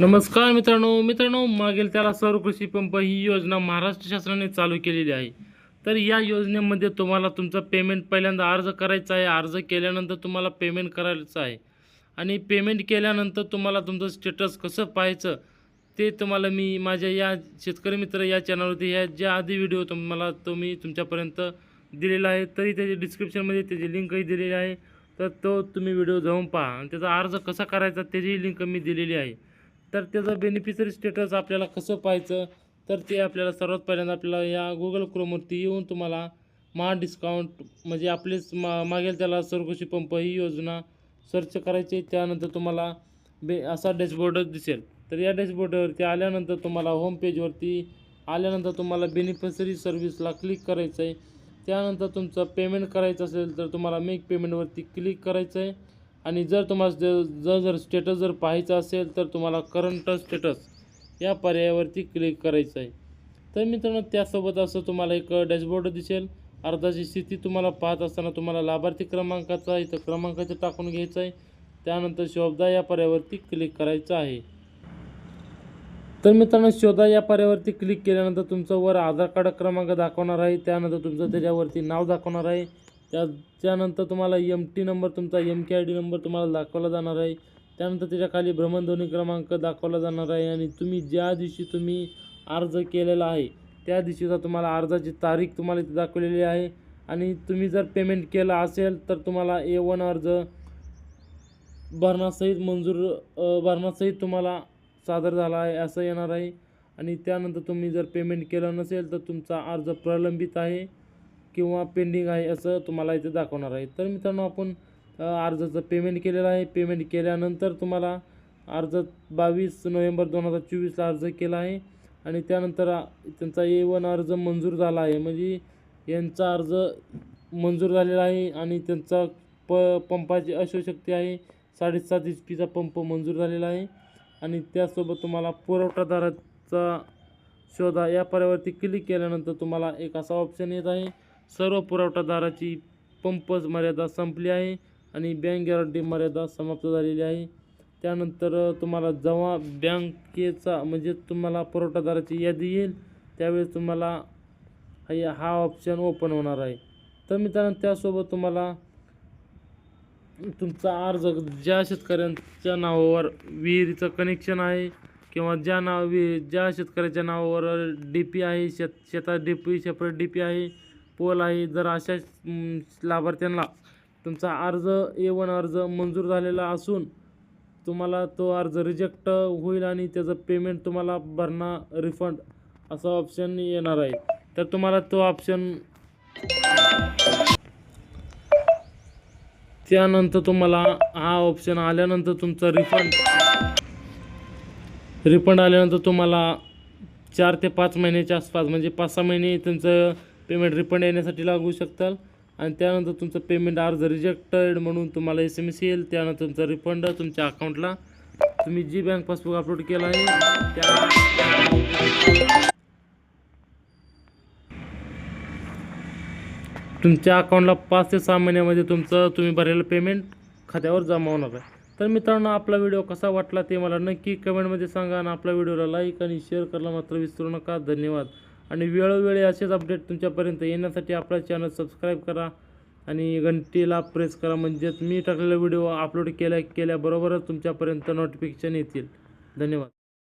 नमस्कार मित्रांनो मित्रांनो मागील त्याला सर्वकृषी पंप ही योजना महाराष्ट्र शासनाने चालू केलेली आहे. तर या योजनेमध्ये तुम्हाला तुमचं पेमेंट पहिल्यांदा अर्ज करायचा आहे. अर्ज केल्यानंतर तुम्हाला पेमेंट करायचं आहे. आणि पेमेंट केल्यानंतर तुम्हाला तुमचं स्टेटस कसं पाहायचं ते तुम्हाला मी माझ्या या शेतकरी मित्र या चॅनलवरती ह्या ज्या आधी व्हिडिओ तुम्हाला तो मी तुमच्यापर्यंत दिलेला आहे तरी त्याचे डिस्क्रिप्शनमध्ये त्याची लिंकही दिलेली आहे. तर तो तुम्ही व्हिडिओ जाऊन पहा. आणि त्याचा अर्ज कसा करायचा त्याचीही लिंक मी दिलेली आहे. तर त्याचं बेनिफिशरी स्टेटस आपल्याला कसं पाहायचं? तर ते आपल्याला सर्वात पहिल्यांदा आपल्याला या गुगल क्रोमवरती येऊन तुम्हाला महा डिस्काउंट म्हणजे आपलेच मा मागेल त्याला सर्वकृषी पंप ही योजना सर्च करायची. त्यानंतर तुम्हाला बे असा डॅशबोर्ड दिसेल. तर या डॅशबोर्डवरती आल्यानंतर तुम्हाला होम पेजवरती आल्यानंतर तुम्हाला बेनिफिशरी सर्व्हिसला क्लिक करायचं आहे त्यानंतर तुमचं पेमेंट करायचं असेल तर तुम्हाला मेक पेमेंटवरती क्लिक करायचं आहे आणि जर तुम्हाला जर जर जर स्टेटस जर पाहायचं असेल तर तुम्हाला करंट स्टेटस या पर्यायावरती क्लिक करायचं आहे. तर मित्रांनो त्यासोबत असं तुम्हाला एक डॅशबोर्ड दिसेल. अर्जाची स्थिती तुम्हाला पाहत असताना तुम्हाला लाभार्थी क्रमांकाचा इथं क्रमांकाचं टाकून घ्यायचं आहे. त्यानंतर शोधा या पर्यायावरती क्लिक करायचं आहे. तर मित्रांनो शोधा या पर्यायावरती क्लिक केल्यानंतर तुमचं वर आधार कार्ड क्रमांक दाखवणार आहे. त्यानंतर तुमचं त्याच्यावरती नाव दाखवणार आहे. त्या त्यानंतर तुम्हाला एम टी नंबर तुमचा M K I D number तुम्हाला दाखवला जाणार आहे. त्यानंतर त्याच्याखाली भ्रमणध्वनी क्रमांक दाखवला जाणार आहे. आणि तुम्ही ज्या दिवशी तुम्ही अर्ज केलेला आहे त्या दिवशीचा तुम्हाला अर्जाची तारीख तुम्हाला इथे दाखवलेली आहे. आणि तुम्ही जर पेमेंट केलं असेल तर तुम्हाला ए वन अर्ज भरणासहित मंजूर अ, भरणासहित तुम्हाला सादर झाला आहे असं येणार आहे. आणि त्यानंतर तुम्ही जर पेमेंट केलं नसेल तर तुमचा अर्ज प्रलंबित आहे. किंवा पेंडिंग आहे असं तुम्हाला इथे दाखवणार आहे. तर मित्रांनो आपण अर्जाचं पेमेंट केलेलं आहे. पेमेंट केल्यानंतर तुम्हाला अर्ज बावीस नोव्हेंबर दोन हजार चोवीसला अर्ज केला आहे. आणि त्यानंतर त्यांचा ए वन अर्ज मंजूर झाला आहे. म्हणजे यांचा अर्ज मंजूर झालेला आहे आणि त्यांचा प पंपाची अश्वशक्ती आहे. साडेसात एच पीचा पंप मंजूर झालेला आहे. आणि त्यासोबत तुम्हाला पुरवठादाराचा शोधा या पर्यावरती क्लिक केल्यानंतर तुम्हाला एक असा ऑप्शन येत आहे. सर्व पुरवठादाराची पंपज मर्यादा संपली आहे आणि बँक गॅरंटी मर्यादा समाप्त झालेली आहे. त्यानंतर तुम्हाला जेव्हा बँकेचा म्हणजे तुम्हाला पुरवठादाराची यादी येईल त्यावेळेस तुम्हाला हा हा ऑप्शन ओपन होणार आहे. तर मित्रांनो त्यासोबत तुम्हाला तुमचा अर्ज ज्या शेतकऱ्यांच्या नावावर विहिरीचं कनेक्शन आहे किंवा ज्या नाव वि ज्या शेतकऱ्याच्या नावावर डी पी आहे शेत शेतात D P separate D P आहे पोल आहे. जर अशा लाभार्थ्यांना तुमचा अर्ज ए वन अर्ज मंजूर झालेला असून तुम्हाला तो अर्ज रिजेक्ट होईल आणि त्याचं पेमेंट तुम्हाला भरणा रिफंड असा ऑप्शन येणार आहे. तर तुम्हाला तो ऑप्शन त्यानंतर तुम्हाला हा ऑप्शन आल्यानंतर तुमचं रिफंड रिफंड आल्यानंतर तुम्हाला चार ते पाच महिन्याच्या आसपास म्हणजे पाच सहा महिने तुमचं पेमेंट रिफंड येण्यासाठी लागू शकताल. आणि त्यानंतर तुमचं पेमेंट अर्ज रिजेक्टेड म्हणून तुम्हाला एस एम एस येईल. त्यानंतर तुमचा रिफंड तुमच्या अकाउंटला तुम्ही जी बँक पासबुक अपलोड केला आहे त्या तुमच्या अकाउंटला पाच ते सहा महिन्यामध्ये तुमचं तुम्ही भरलेलं पेमेंट खात्यावर जमा होणार आहे. तर मित्रांनो आपला व्हिडिओ कसा वाटला ते मला नक्की कमेंटमध्ये सांगा आणि आपल्या व्हिडिओला लाईक आणि शेअर करायला मात्र विसरू नका. धन्यवाद. आणि वेळोवेळी असेच अपडेट तुमच्यापर्यंत येण्यासाठी आपला चॅनल सबस्क्राईब करा आणि घंटीला प्रेस करा. म्हणजेच मी टाकलेला व्हिडिओ अपलोड केल्या केल्याबरोबरच तुमच्यापर्यंत नोटिफिकेशन येतील. धन्यवाद.